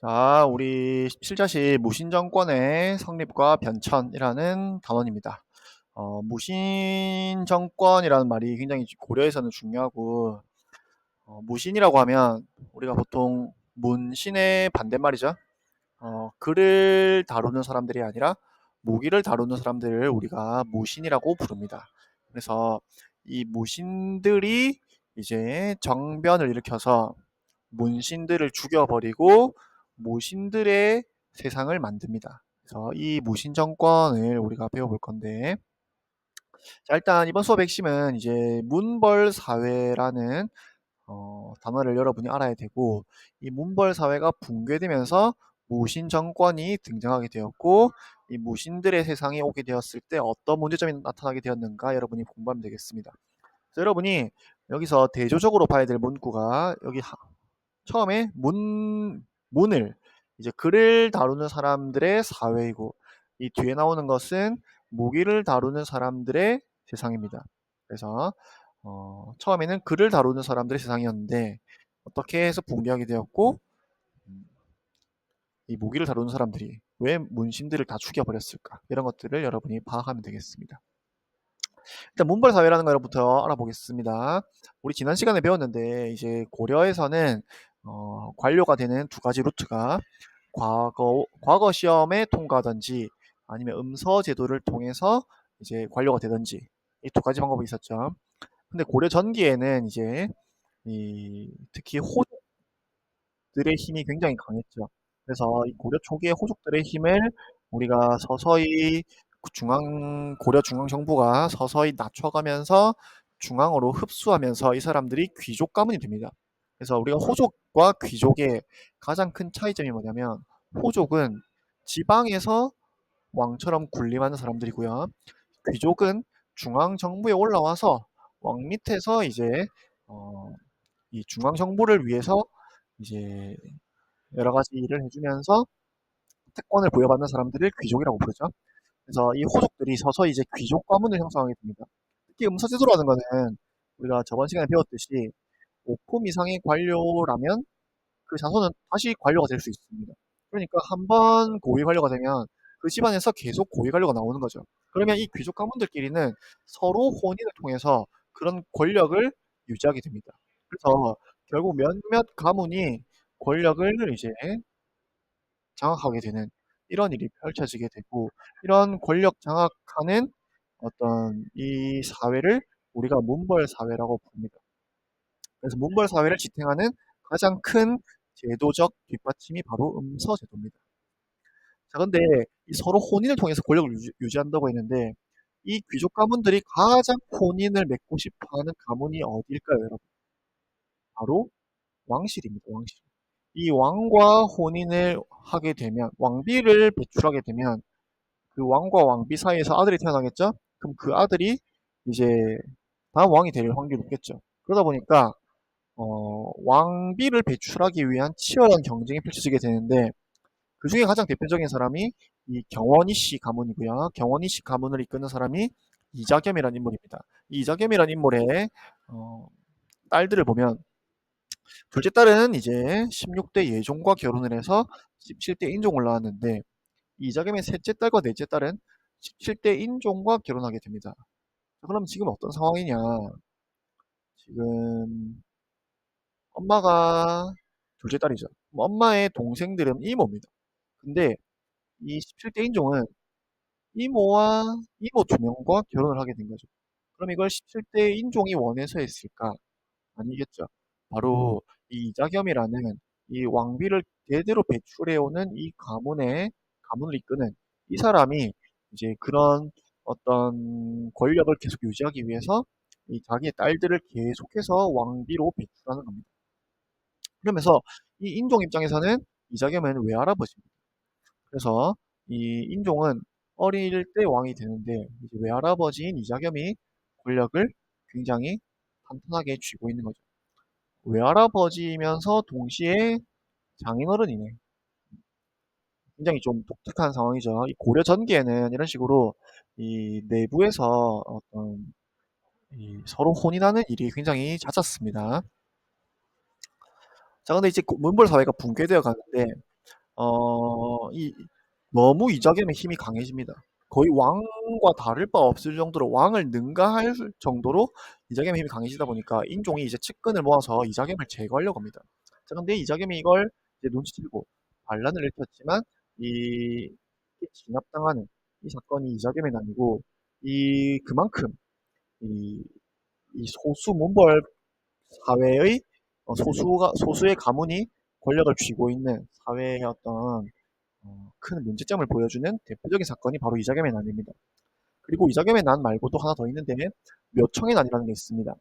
자, 우리 17자시 무신정권의 성립과 변천이라는 단원입니다. 어, 무신정권이라는 말이 굉장히 고려에서는 중요하고 어, 무신이라고 하면 우리가 보통 문신의 반대말이죠. 어, 글을 다루는 사람들이 아니라 무기를 다루는 사람들을 우리가 무신이라고 부릅니다. 그래서 이 무신들이 이제 정변을 일으켜서 문신들을 죽여버리고 무신들의 세상을 만듭니다. 그래서 이 무신 정권을 우리가 배워볼 건데 자 일단 이번 수업의 핵심은 이제 문벌 사회라는 어, 단어를 여러분이 알아야 되고 이 문벌 사회가 붕괴되면서 무신 정권이 등장하게 되었고 이 무신들의 세상이 오게 되었을 때 어떤 문제점이 나타나게 되었는가 여러분이 공부하면 되겠습니다. 여러분이 여기서 대조적으로 봐야 될 문구가 여기 하, 처음에 문 문을 이제 글을 다루는 사람들의 사회이고 이 뒤에 나오는 것은 무기를 다루는 사람들의 세상입니다. 그래서 어, 처음에는 글을 다루는 사람들의 세상이었는데 어떻게 해서 붕괴하게 되었고 음, 이 무기를 다루는 사람들이 왜 문신들을 다 죽여버렸을까 이런 것들을 여러분이 파악하면 되겠습니다. 일단 문벌 사회라는 것부터 알아보겠습니다. 우리 지난 시간에 배웠는데 이제 고려에서는 어, 관료가 되는 두 가지 루트가 과거 과거 시험에 통과하든지 아니면 음서 제도를 통해서 이제 관료가 되든지 이 두 가지 방법이 있었죠. 근데 고려 전기에는 이제 이 특히 호족들의 힘이 굉장히 강했죠. 그래서 이 고려 초기의 호족들의 힘을 우리가 서서히 중앙 고려 중앙 정부가 서서히 낮춰가면서 중앙으로 흡수하면서 이 사람들이 귀족 가문이 됩니다. 그래서 우리가 호족과 귀족의 가장 큰 차이점이 뭐냐면 호족은 지방에서 왕처럼 군림하는 사람들이고요. 귀족은 중앙 정부에 올라와서 왕 밑에서 이제 어, 이 중앙 정부를 위해서 이제 여러 가지 일을 해주면서 특권을 부여받는 사람들을 귀족이라고 부르죠. 그래서 이 호족들이 서서히 이제 귀족 가문을 형성하게 됩니다. 특히 음서제도라는 거는 우리가 저번 시간에 배웠듯이 5품 이상의 관료라면 그 자손은 다시 관료가 될 수 있습니다. 그러니까 한 번 고위 관료가 되면 그 집안에서 계속 고위 관료가 나오는 거죠. 그러면 이 귀족 가문들끼리는 서로 혼인을 통해서 그런 권력을 유지하게 됩니다. 그래서 결국 몇몇 가문이 권력을 이제 장악하게 되는 이런 일이 펼쳐지게 되고 이런 권력 장악하는 어떤 이 사회를 우리가 문벌 사회라고 부릅니다. 그래서 문벌 사회를 지탱하는 가장 큰 제도적 뒷받침이 바로 음서 제도입니다. 자, 근데 이 서로 혼인을 통해서 권력을 유지, 한다고 했는데 이 귀족 가문들이 가장 혼인을 맺고 싶어하는 가문이 어디일까요, 여러분? 바로 왕실입니다. 왕실. 이 왕과 혼인을 하게 되면 왕비를 배출하게 되면 그 왕과 왕비 사이에서 아들이 태어나겠죠? 그럼 그 아들이 이제 다음 왕이 될 확률이 높겠죠. 그러다 보니까 어, 왕비를 배출하기 위한 치열한 경쟁이 펼쳐지게 되는데 그 중에 가장 대표적인 사람이 이 경원이 씨 가문이고요. 경원이 씨 가문을 이끄는 사람이 이자겸이라는 인물입니다. 이 이자겸이라는 인물의 어, 딸들을 보면 둘째 딸은 이제 16대 예종과 결혼을 해서 17대 인종을 낳았는데 이자겸의 셋째 딸과 넷째 딸은 17대 인종과 결혼하게 됩니다. 그럼 지금 어떤 상황이냐? 지금 엄마가 둘째 딸이죠. 엄마의 동생들은 이모입니다. 근데 이 17대 인종은 이모와 이모 두 명과 결혼을 하게 된 거죠. 그럼 이걸 17대 인종이 원해서 했을까? 아니겠죠. 바로 이 이자겸이라는 이 왕비를 대대로 배출해오는 이 가문의 가문을 이끄는 이 사람이 이제 그런 어떤 권력을 계속 유지하기 위해서 이 자기의 딸들을 계속해서 왕비로 배출하는 겁니다. 그러면서 이 인종 입장에서는 이자겸은 외할아버지입니다. 그래서 이 인종은 어릴 때 왕이 되는데 외할아버지인 이자겸이 권력을 굉장히 탄탄하게 쥐고 있는 거죠. 외할아버지면서 동시에 장인어른이네. 굉장히 좀 독특한 상황이죠. 이 고려 전기에는 이런 식으로 이 내부에서 어떤 이 서로 혼인하는 일이 굉장히 잦았습니다. 자, 근데 이제 문벌 사회가 붕괴되어 가는데 어 이 너무 이자겸의 힘이 강해집니다. 거의 왕과 다를 바 없을 정도로 왕을 능가할 정도로 이자겸의 힘이 강해지다 보니까 인종이 이제 측근을 모아서 이자겸을 제거하려고 합니다. 자 근데 이자겸이 이걸 이제 눈치채고 반란을 일으켰지만 이 진압당하는 이 사건이 이자겸의 난이고 이 그만큼 이, 이 소수 몬벌 사회의 어, 소수가 소수의 가문이 권력을 쥐고 있는 사회의 어떤 어, 큰 문제점을 보여주는 대표적인 사건이 바로 이자겸의 난입니다. 그리고 이자겸의 난 말고도 하나 더 있는데 묘청의 난이라는 게 있습니다.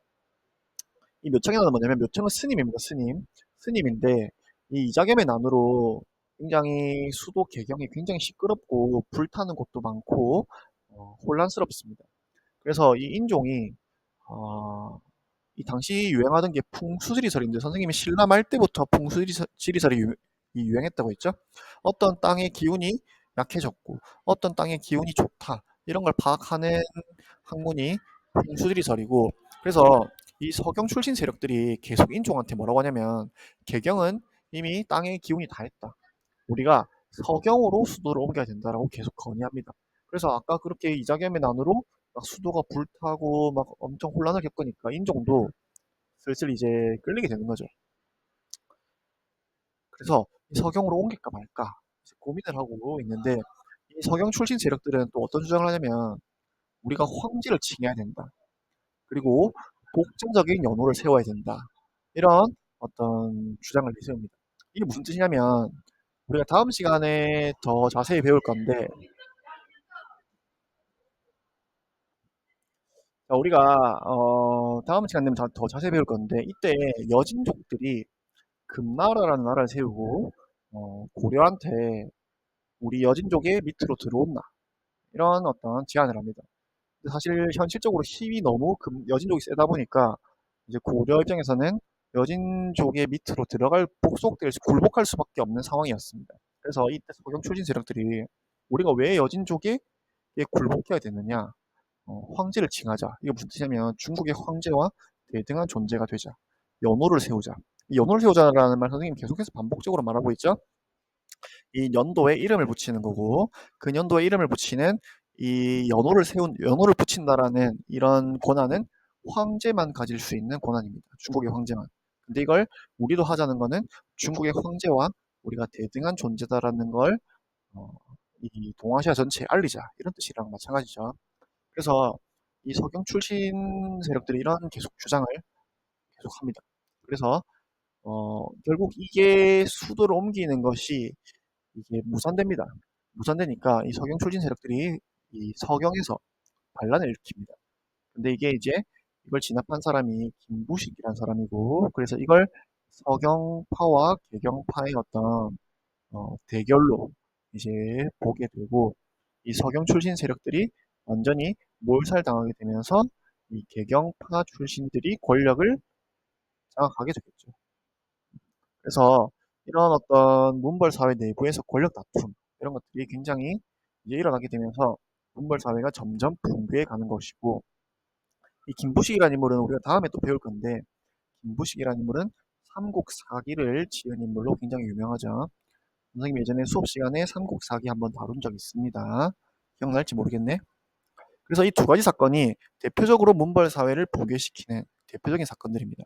이 묘청의 난은 뭐냐면 묘청은 스님입니다. 스님. 스님인데 이 이자겸의 난으로 굉장히 수도 개경이 굉장히 시끄럽고 불타는 곳도 많고 어, 혼란스럽습니다. 그래서 이 인종이 어, 이 당시 유행하던 게 풍수지리설인데 선생님이 신라 말 때부터 풍수지리설이 유행했다고 했죠. 어떤 땅의 기운이 약해졌고 어떤 땅의 기운이 좋다 이런 걸 파악하는 학문이 풍수지리설이고 그래서 이 서경 출신 세력들이 계속 인종한테 뭐라고 하냐면 개경은 이미 땅의 기운이 다 했다. 우리가 서경으로 수도를 옮겨야 된다라고 계속 건의합니다. 그래서 아까 그렇게 이자겸의 난으로 막 수도가 불타고 막 엄청 혼란을 겪으니까 인종도 슬슬 이제 끌리게 되는 거죠. 그래서 서경으로 옮길까 말까 고민을 하고 있는데 이 서경 출신 세력들은 또 어떤 주장을 하냐면 우리가 황제를 칭해야 된다. 그리고 독자적인 연호를 세워야 된다. 이런 어떤 주장을 내세웁니다. 이게 무슨 뜻이냐면 우리가 다음 시간에 더 자세히 배울 건데 우리가 어 다음 시간 되면 더 자세히 배울 건데 이때 여진족들이 금나라라는 나라를 세우고 어 고려한테 우리 여진족의 밑으로 들어온나 이런 어떤 제안을 합니다. 사실 현실적으로 힘이 너무 금, 여진족이 세다 보니까 이제 고려 입장에서는 여진족의 밑으로 들어갈 복속될 수, 굴복할 수밖에 없는 상황이었습니다. 그래서 이때 소경 출신 세력들이 우리가 왜 여진족에 굴복해야 되느냐 어, 황제를 칭하자. 이게 무슨 뜻이냐면 중국의 황제와 대등한 존재가 되자. 연호를 세우자. 이 연호를 세우자라는 말 선생님 계속해서 반복적으로 말하고 있죠. 이 연도에 이름을 붙이는 거고 그 연도에 이름을 붙이는 이 연호를 세운 연호를 붙인다라는 이런 권한은 황제만 가질 수 있는 권한입니다. 중국의 황제만. 근데 이걸 우리도 하자는 거는 중국의 황제와 우리가 대등한 존재다라는 걸 어, 이 동아시아 전체에 알리자 이런 뜻이랑 마찬가지죠. 그래서 이 서경 출신 세력들이 이런 계속 주장을 계속합니다. 그래서 어, 결국 이게 수도를 옮기는 것이 이게 무산됩니다. 무산되니까 이 서경 출신 세력들이 이 서경에서 반란을 일으킵니다. 근데 이게 이제 이걸 진압한 사람이 김부식이란 사람이고 그래서 이걸 서경파와 개경파의 어떤 어, 대결로 이제 보게 되고 이 서경 출신 세력들이 완전히 몰살당하게 되면서 이 개경파 출신들이 권력을 장악하게 되겠죠. 그래서 이런 어떤 문벌 사회 내부에서 권력 다툼 이런 것들이 굉장히 이제 일어나게 되면서 문벌 사회가 점점 붕괴해 가는 것이고 이 김부식이라는 인물은 우리가 다음에 또 배울 건데 김부식이라는 인물은 삼국사기를 지은 인물로 굉장히 유명하죠. 선생님 예전에 수업 시간에 삼국사기 한번 다룬 적 있습니다. 기억날지 모르겠네. 그래서 이 두 가지 사건이 대표적으로 문벌 사회를 붕괴시키는 대표적인 사건들입니다.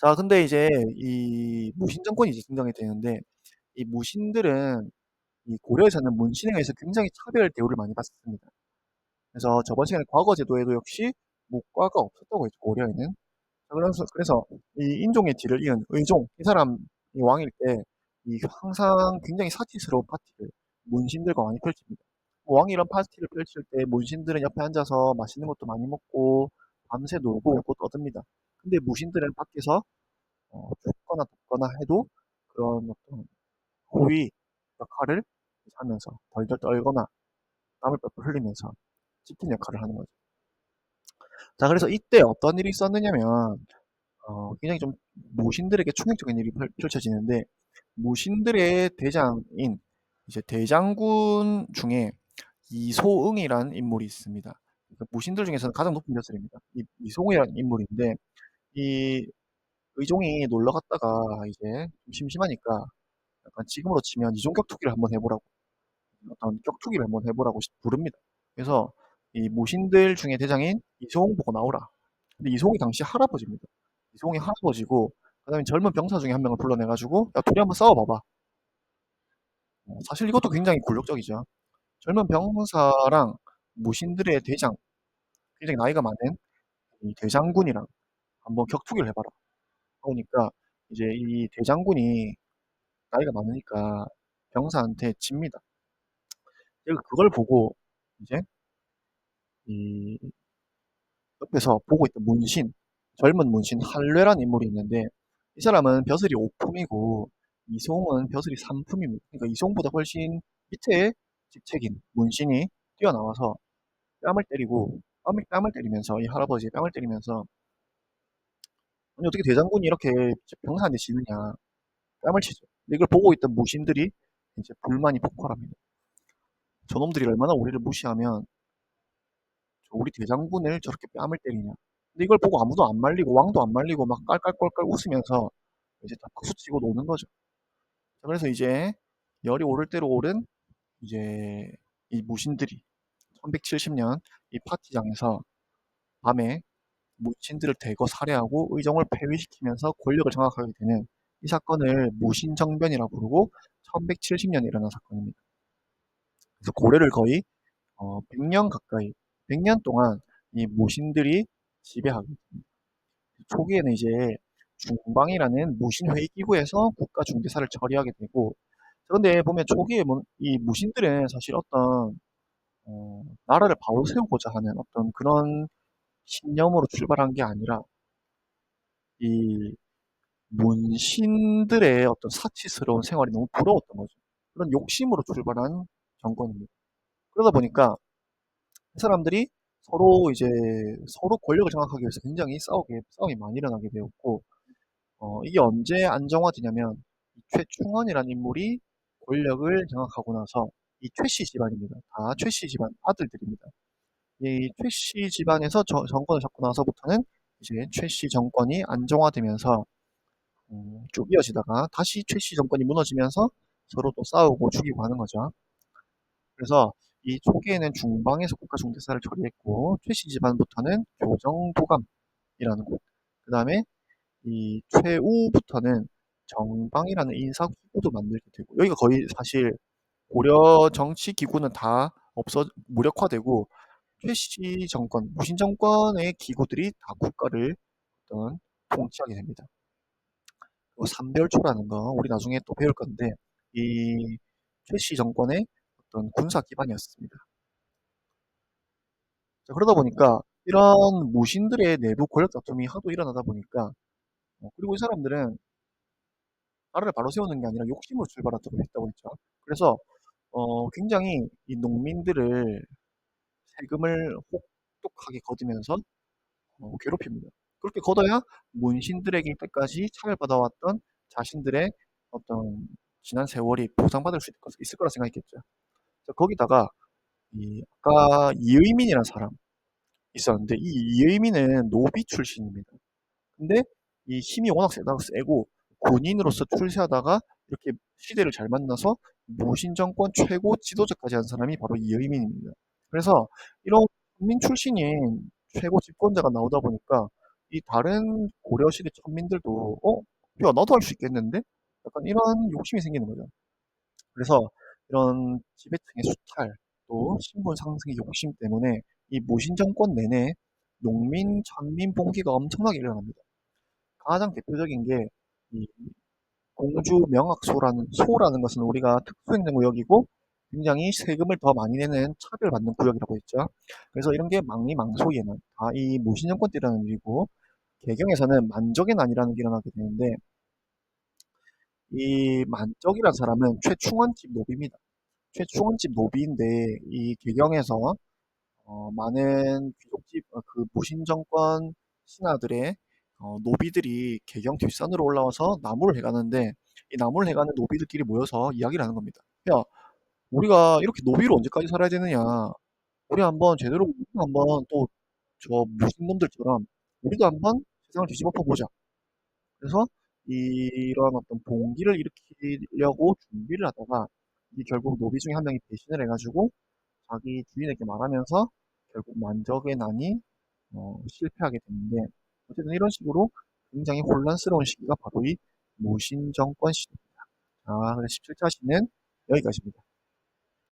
자, 근데 이제 이 무신 정권이 이제 등장이 되는데 이 무신들은 이 고려에서는 문신에 의해서 굉장히 차별 대우를 많이 받습니다. 그래서 저번 시간에 과거 제도에도 역시 목과가 없었다고 했죠, 고려에는. 그래서, 그래서 이 인종의 뒤를 이은 의종, 이 사람, 이 왕일 때, 이 항상 굉장히 사치스러운 파티를 문신들과 많이 펼칩니다. 왕이 이런 파티를 펼칠 때 문신들은 옆에 앉아서 맛있는 것도 많이 먹고 밤새 놀고 또 떠듭니다. 근데 무신들은 밖에서 어, 죽거나 돕거나 해도 그런 어떤 호위 역할을 하면서 덜덜 떨거나 땀을 뻘뻘 흘리면서 지킨 역할을 하는 거죠. 자, 그래서 이때 어떤 일이 있었느냐면 어, 굉장히 좀 무신들에게 충격적인 일이 펼쳐지는데 무신들의 대장인 이제 대장군 중에 이소응이라는 인물이 있습니다. 그러니까 무신들 중에서는 가장 높은 벼슬입니다. 이 이소응이라는 인물인데 이 의종이 놀러 갔다가 이제 좀 심심하니까 약간 지금으로 치면 이종 격투기를 한번 해보라고 어떤 격투기를 한번 해보라고 부릅니다. 그래서 이 모신들 중에 대장인 이소홍 보고 나오라. 근데 이소홍이 당시 할아버지입니다. 이소홍이 할아버지고 그다음에 젊은 병사 중에 한 명을 불러내가지고 야 둘이 한번 싸워봐봐. 어, 사실 이것도 굉장히 굴욕적이죠. 젊은 병사랑 무신들의 대장, 굉장히 나이가 많은 이 대장군이랑 한번 격투기를 해봐라. 그러니까 이제 이 대장군이 나이가 많으니까 병사한테 집니다. 그걸 보고 이제 이 옆에서 보고 있던 문신, 젊은 문신 한뢰란 인물이 있는데 이 사람은 벼슬이 5품이고 이송은 벼슬이 3품입니다. 그러니까 이송보다 훨씬 밑에 직책인 문신이 뛰어나와서 뺨을 때리고 뺨을, 뺨을 때리면서 이 할아버지의 뺨을 때리면서 아니 어떻게 대장군이 이렇게 병사한테 지느냐 뺨을 치죠. 이걸 보고 있던 무신들이 이제 불만이 폭발합니다. 저놈들이 얼마나 우리를 무시하면 우리 대장군을 저렇게 뺨을 때리냐. 근데 이걸 보고 아무도 안 말리고 왕도 안 말리고 막 깔깔깔깔 웃으면서 이제 다 박수치고 노는 거죠. 자, 그래서 이제 열이 오를 대로 오른 이제 이 무신들이 1170년 이 파티장에서 밤에 무신들을 대거 살해하고 의정을 폐위시키면서 권력을 장악하게 되는 이 사건을 무신정변이라고 부르고 1170년에 일어난 사건입니다. 그래서 고래를 거의 어, 100년 가까이 100년 동안 이 무신들이 지배하게 됩니다. 초기에는 이제 중방이라는 무신회의 기구에서 국가 중대사를 처리하게 되고 그런데 보면 초기에 뭐 이 무신들은 사실 어떤 어, 나라를 바로 세우고자 하는 어떤 그런 신념으로 출발한 게 아니라 이 문신들의 어떤 사치스러운 생활이 너무 부러웠던 거죠. 그런 욕심으로 출발한 정권입니다. 그러다 보니까 사람들이 서로 이제 서로 권력을 장악하기 위해서 굉장히 싸우게 싸움이 많이 일어나게 되었고 어, 이게 언제 안정화되냐면 최충원이라는 인물이 권력을 장악하고 나서 이 최씨 집안입니다. 다 최씨 집안 아들들입니다. 이 최씨 집안에서 저, 정권을 잡고 나서부터는 이제 최씨 정권이 안정화되면서 음, 쭉 이어지다가 다시 최씨 정권이 무너지면서 서로 또 싸우고 죽이고 하는 거죠. 그래서 이 초기에는 중방에서 국가 중대사를 처리했고 최씨 집안부터는 교정도감이라는 곳, 그 다음에 이 최우부터는 정방이라는 인사 기구도 만들게 되고 여기가 거의 사실 고려 정치 기구는 다 없어 무력화되고 최씨 정권, 무신 정권의 기구들이 다 국가를 어떤 통치하게 됩니다. 삼별초라는 거 우리 나중에 또 배울 건데 이 최씨 정권의 어떤 군사 기반이었습니다. 자, 그러다 보니까 이런 무신들의 내부 권력 다툼이 하도 일어나다 보니까 어, 그리고 이 사람들은 나라를 바로 세우는 게 아니라 욕심으로 출발하도록 했다고 했죠. 그래서 어, 굉장히 이 농민들을 세금을 혹독하게 거두면서 어, 괴롭힙니다. 그렇게 걷어야 문신들에게 이때까지 차별받아왔던 자신들의 어떤 지난 세월이 보상받을 수 있을 거라 생각했겠죠. 거기다가 이 아까 이의민이라는 사람 있었는데 이 이의민은 노비 출신입니다. 근데 이 힘이 워낙 세다 세고 군인으로서 출세하다가 이렇게 시대를 잘 만나서 무신 정권 최고 지도자까지 한 사람이 바로 이의민입니다. 그래서 이런 국민 출신인 최고 집권자가 나오다 보니까 이 다른 고려시대 천민들도 어? 야 나도 할 수 있겠는데? 약간 이런 욕심이 생기는 거죠. 그래서 이런 지배층의 수탈 또 신분 상승의 욕심 때문에 이 무신 정권 내내 농민 천민 봉기가 엄청나게 일어납니다. 가장 대표적인 게 이 공주 명학소라는 소라는 것은 우리가 특수행정구역이고 굉장히 세금을 더 많이 내는 차별받는 구역이라고 했죠. 그래서 이런 게 망리 망소에는 다 이 무신 정권 때 일어나는 일이고 개경에서는 만적의 난이라는 게 일어나게 되는데 이 만적이라는 사람은 최충원집 노비입니다. 최충원집 노비인데 이 개경에서 어, 많은 귀족집 어, 그 무신 정권 신하들의 어, 노비들이 개경 뒷산으로 올라와서 나무를 해가는데 이 나무를 해가는 노비들끼리 모여서 이야기를 하는 겁니다. 야, 우리가 이렇게 노비로 언제까지 살아야 되느냐? 우리 한번 제대로 한번 또 저 무신 놈들처럼 우리도 한번 세상을 뒤집어 보자. 그래서 이런 어떤 봉기를 일으키려고 준비를 하다가 이 결국 노비 중에 한 명이 배신을 해가지고 자기 주인에게 말하면서 결국 만적의 난이 어, 실패하게 되는데 어쨌든 이런 식으로 굉장히 혼란스러운 시기가 바로 이 무신정권 시대입니다. 아, 그래서 17차 시는 여기까지입니다.